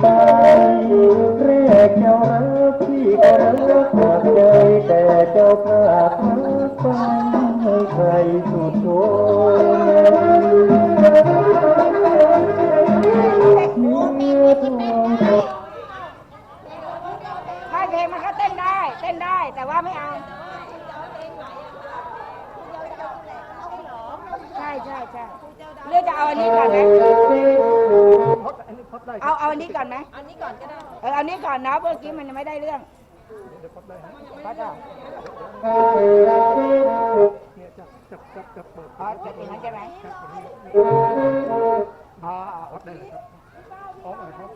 ไปแรกเจ้ารักพี่ก็รักหากใจแต่เจ้าพลาดรักไปให้ใครสุดโทนเนื้อทองขอถ้าเพลงมันก็เต้นได้ เต้นได้แต่ว่าไม่เอาใช่ใช่ใช่เลือกจะเอาอันนี้ก่อนไหม เอาเอาอันนี้ก่อนไหมอันนี้ก่อนก็ได้เออเอาอันนี้ก่อนนะเมื่อกี้มันยังไม่ได้เรื่องพอดอะพอจะอย่างนั้นใช่ไหมอ่าฮอตได้เลยครับพร้อมอะไรครับ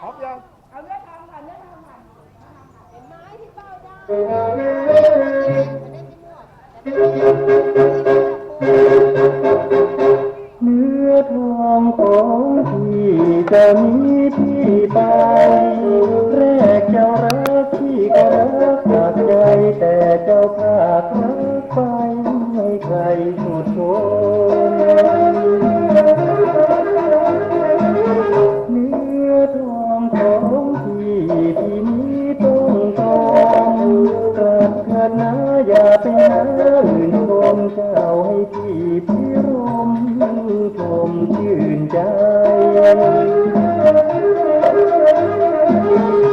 พร้อมยังเอาเลือกทำก่อนเลือกทำก่อนเดนะอย่าไปหาอื่นชมเจ้าให้พี่พิรมชมชื่นใจ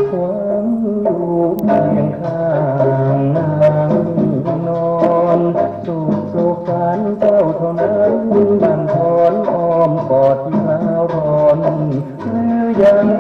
ความอยู่เพียงข้างนางนอนสุขสุขสันเจ้าเท่านั้นบันทอนอ้อมกอดที่ร้าวร้อนหรือย่าง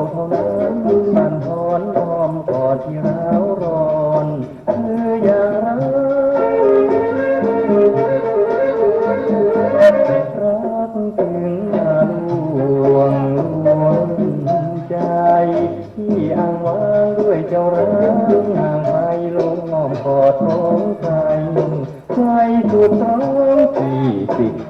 าเท่านั้นบันทอนอ้อมกอดที่ร้าวร้อนคืออย่างไรรักจึงมาลวงลวงใจ ที่อ้างว้างด้วยเจ้ารักห่างไปลงอ้อมกอดของใครใจสุดท้องที่ติ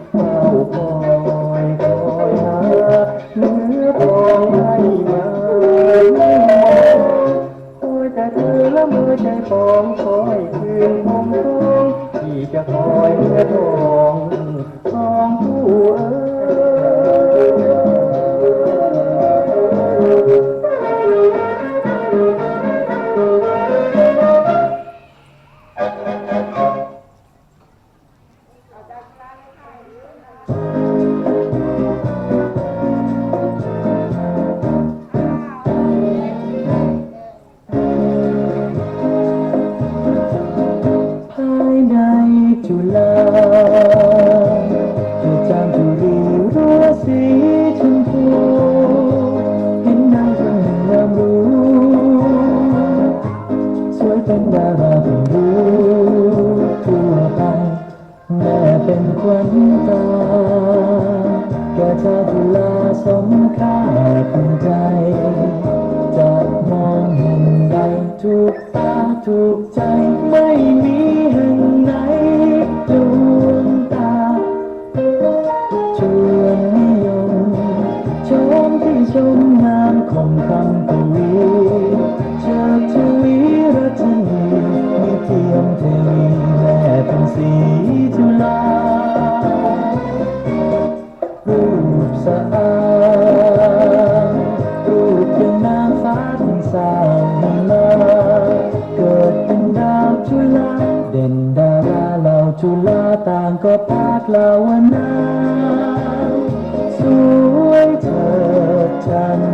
จุฬาจุจามจุรีรั้วสีชมพูเห็นนางคนหนึ่งงามรู้สวยเป็นดาร แม่เป็นขวัญตาแก่ชาวจุฬาสมค่าภูมิใจจะมองแห่งใดถูกตาถูกใจไม่มีแห่งไหนดวงตาชวนนิยมชมที่ชมงามของคำกวี พาดล่าวนาสวยเธอจัน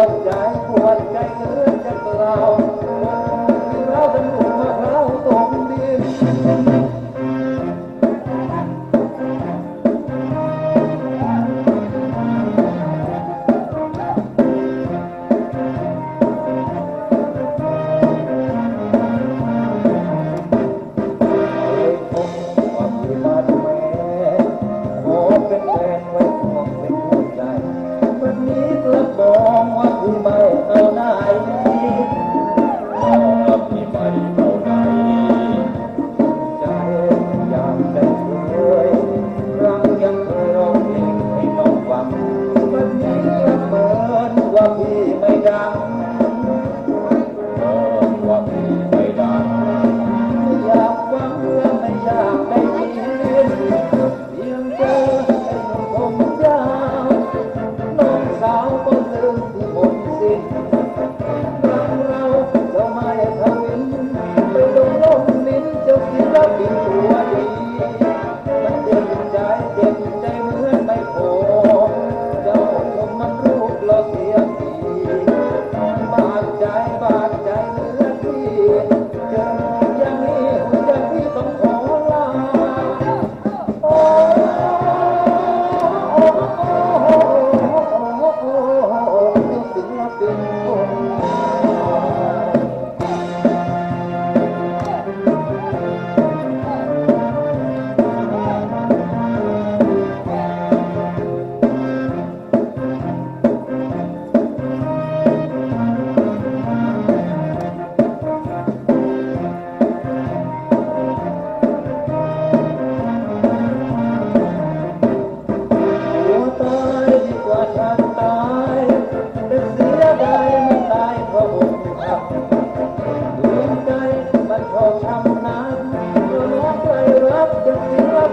วนใจปวดใจเลื่องจะเรา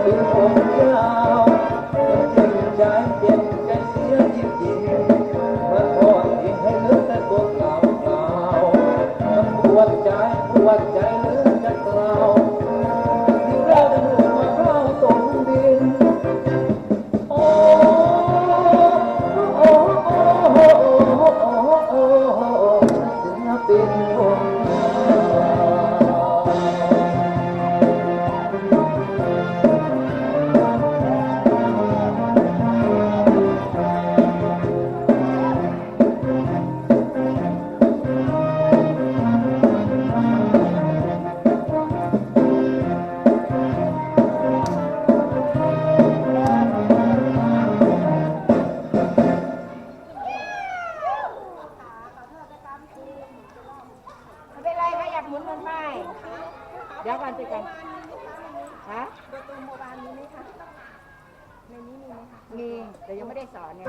เป็นผมยาว หมุนมันไป เดี๋ยวกันจะกันฮะตัวตูมโบานมีไหมคะ ในนี้มีไหมคะ มี แต่ยังไม่ได้สอนเนี่ย